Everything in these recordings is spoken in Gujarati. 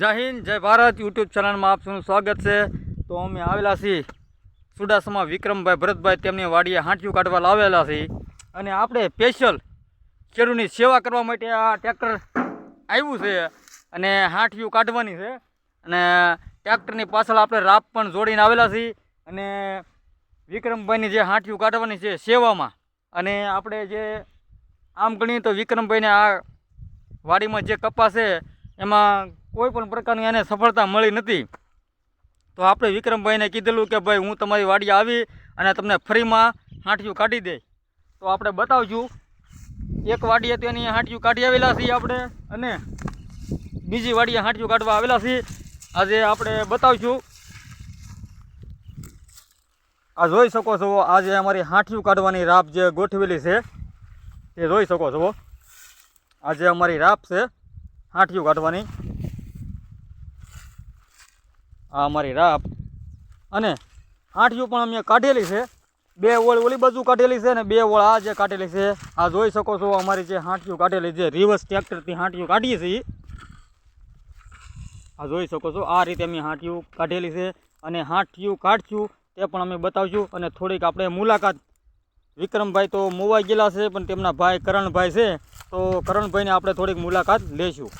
જય હિન્દ, જય ભારત યુટ્યુબ ચેનલમાં આપ સ્વાગત છે. તો અમે આવેલા છીએ સુડાસમાં વિક્રમભાઈ ભરતભાઈ તેમની વાડીએ હાંટિયું કાઢવા લાવેલા છીએ. અને આપણે સ્પેશિયલ ખેડૂતની સેવા કરવા માટે આ ટ્રેક્ટર આવ્યું છે અને હાંટિયું કાઢવાની છે. અને ટ્રેક્ટરની પાછળ આપણે રાપ પણ જોડીને આવેલા છીએ. અને વિક્રમભાઈની જે હાંટિયું કાઢવાની છે સેવામાં, અને આપણે જે આમ ગણીએ તો વિક્રમભાઈને આ વાડીમાં જે કપાસ છે, એમાં કોઈ પણ પ્રકારની એને સફળતા મળી નથી. તો આપણે વિક્રમભાઈને કીધેલું કે ભાઈ, હું તમારી વાડી આવી અને તમને ફ્રીમાં હાંઠિયું કાઢી દે. તો આપણે બતાવજું. એક વાડીએ તેની હાંઠિયું કાઢી આવેલા છીએ આપણે અને બીજી વાડીએ હાંઠિયું કાઢવા આવેલા છીએ. આજે આપણે બતાવશું. આ જોઈ શકો છો, આજે અમારી હાંઠિયું કાઢવાની રાપ જે ગોઠવેલી છે એ જોઈ શકો છો. આજે અમારી રાપ છે હાંઠિયું કાઢવાની. આ અમારી રાપ. અને હાંઠિયું પણ અમે કાઢેલી છે. બે ઓળ ઓલી બાજુ કાઢેલી છે ને બે ઓળ આ જે કાઢેલી છે, આ જોઈ શકો છો અમારી જે હાંઠિયું કાઢેલી છે રિવર્સ ટ્રેક્ટરથી હાંઠિયું કાઢીએ છીએ. આ જોઈ શકો છો, આ રીતે અમે હાંઠિયું કાઢેલી છે અને હાંઠિયું કાઢશું તે પણ અમે બતાવશું. અને થોડીક આપણે મુલાકાત. વિક્રમભાઈ તો મોવાઈ ગયેલા છે, પણ તેમના ભાઈ કરણભાઈ છે. તો કરણભાઈને આપણે થોડીક મુલાકાત લઈશું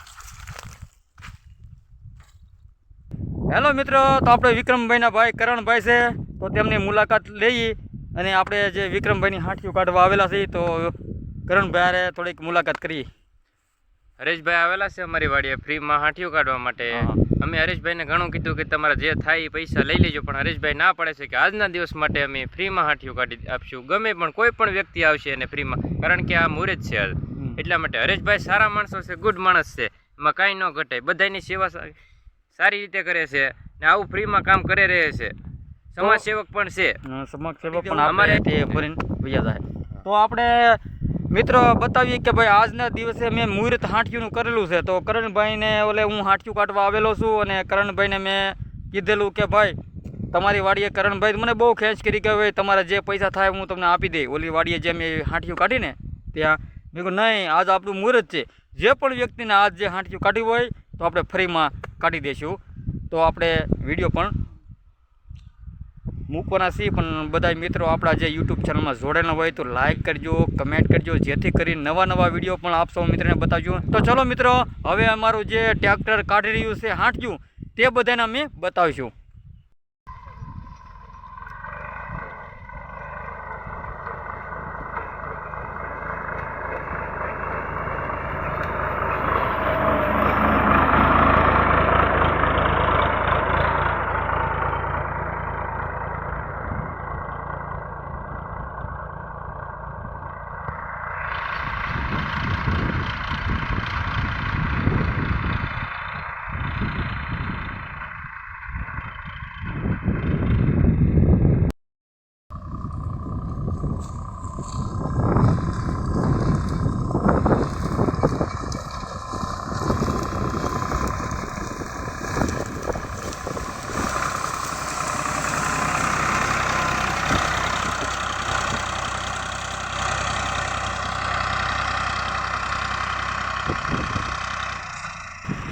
હેલો મિત્રો તો આપણે વિક્રમભાઈના ભાઈ કરણભાઈ છે. તો તેમની મુલાકાત લઈએ અને આપણે જે વિક્રમભાઈની હાંઠીઓ કાઢવા આવેલા છીએ તો કરણભાઈ અરે થોડીક મુલાકાત કરીએ. હરેશભાઈ આવેલા છે અમારી વાડીએ ફ્રીમાં હાંઠીઓ કાઢવા માટે. અમે હરેશભાઈને ઘણું કીધું કે તમારે જે થાય એ પૈસા લઈ લેજો પણ હરેશભાઈ ના પડે છે કે આજના દિવસ માટે અમે ફ્રીમાં હાંઠીઓ કાઢી આપશું. ગમે પણ કોઈ પણ વ્યક્તિ આવશે એને ફ્રીમાં કારણ કે આ મુહૂર્ત છે એટલા માટે હરેશભાઈ સારા માણસો છે ગુડ માણસ છે. એમાં કાંઈ ન ઘટે બધાની સેવા સારી રીતે કરે છે ને આવું ફ્રીમાં કામ કરે રહે છે. સમાજ સેવક પણ છે. સમાજ સેવક પણ અમારે- તે ભરીને તો આપણે મિત્રો બતાવીએ કે ભાઈ આજના દિવસે મેં મુહૂર્ત હાંઠિયુંનું કરેલું છે. તો કરણભાઈને ઓલે હું હાંઠિયું કાઢવા આવેલો છું અને કરણભાઈને મેં કીધેલું કે ભાઈ તમારી વાડીએ કરણભાઈ મને બહુ ખેંચ કરી કે ભાઈ તમારા જે પૈસા થાય હું તમને આપી દઈ ઓલી વાડીએ જે મેં હાંઠિયું કાઢીને ત્યાં મેં કહ્યું નહીં આજ આપણું મુહૂર્ત છે. જે પણ વ્યક્તિને આજ જે હાંઠિયું કાઢ્યું હોય તો આપણે ફ્રીમાં કાઢી દઈશું તો આપણે વીડિયો પણ મૂકવાના છીએ, પણ બધા મિત્રો આપણા જે યુટ્યુબ ચેનલમાં જોડેલા હોય તો લાઇક કરજો કમેન્ટ કરજો, જેથી કરી નવા નવા વીડિયો પણ આપ સૌ મિત્રને બતાવજો. તો ચલો મિત્રો, હવે અમારું જે ટ્રેક્ટર કાઢી રહ્યું છે, હાંટજું, તે બધાને અમે બતાવીશું.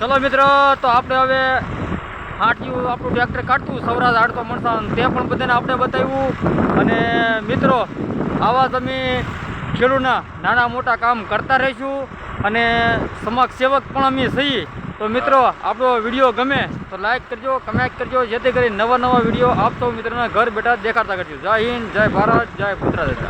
ચલો મિત્રો, તો આપણે હવે હાટ્યું આપણું ટ્રેક્ટર કાઢતું સૌરાજ હાડતો મણસા તે પણ બધાને આપણે બતાવ્યું. અને મિત્રો, આવા તમે ખેડૂતના નાના મોટા કામ કરતા રહીશું અને સમાજ સેવક પણ અમે છીએ. તો મિત્રો, આપણો વીડિયો ગમે તો લાઇક કરજો કમેન્ટ કરજો, જેથી કરી નવા નવા વીડિયો આપતો મિત્રોના ઘર બેઠા દેખાડતા કરજો. જય હિન્દ, જય ભારત, જય ગુજરાત.